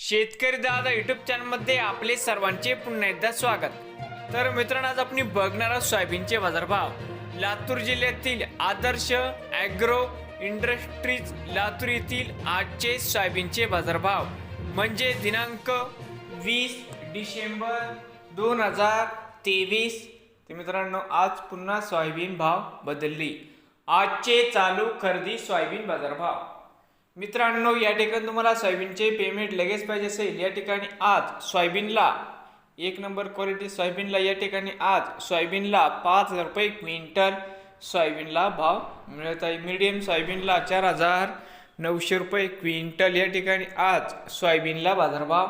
शेतकरी दादा युट्यूब चॅनलमध्ये आपले सर्वांचे पुन्हा एकदा स्वागत. तर मित्रांनो आज आपण बघणार आहोत सोयाबीनचे बाजारभाव. लातूर जिल्ह्यातील आदर्श ॲग्रो इंडस्ट्रीज लातूर येथील आजचे सोयाबीनचे बाजारभाव. म्हणजे दिनांक वीस डिसेंबर दोन हजार तेवीस. ते मित्रांनो आज पुन्हा सोयाबीन भाव बदलली. आजचे चालू खरेदी सोयाबीन बाजारभाव. मित्रांनो या ठिकाणी तुम्हाला सोयाबीनचे पेमेंट लगेच पाहिजे असेल. या ठिकाणी आज सोयाबीनला एक नंबर क्वालिटी सोयाबीनला या ठिकाणी आज सोयाबीनला पाच हजार रुपये क्विंटल सोयाबीनला भाव मिळत आहे. मीडियम सोयाबीनला चार हजार नऊशे रुपये क्विंटल या ठिकाणी आज सोयाबीनला बाजारभाव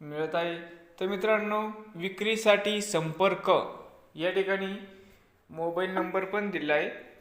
मिळत आहे. तर मित्रांनो विक्रीसाठी संपर्क या ठिकाणी मोबाईल नंबर पण दिला आहे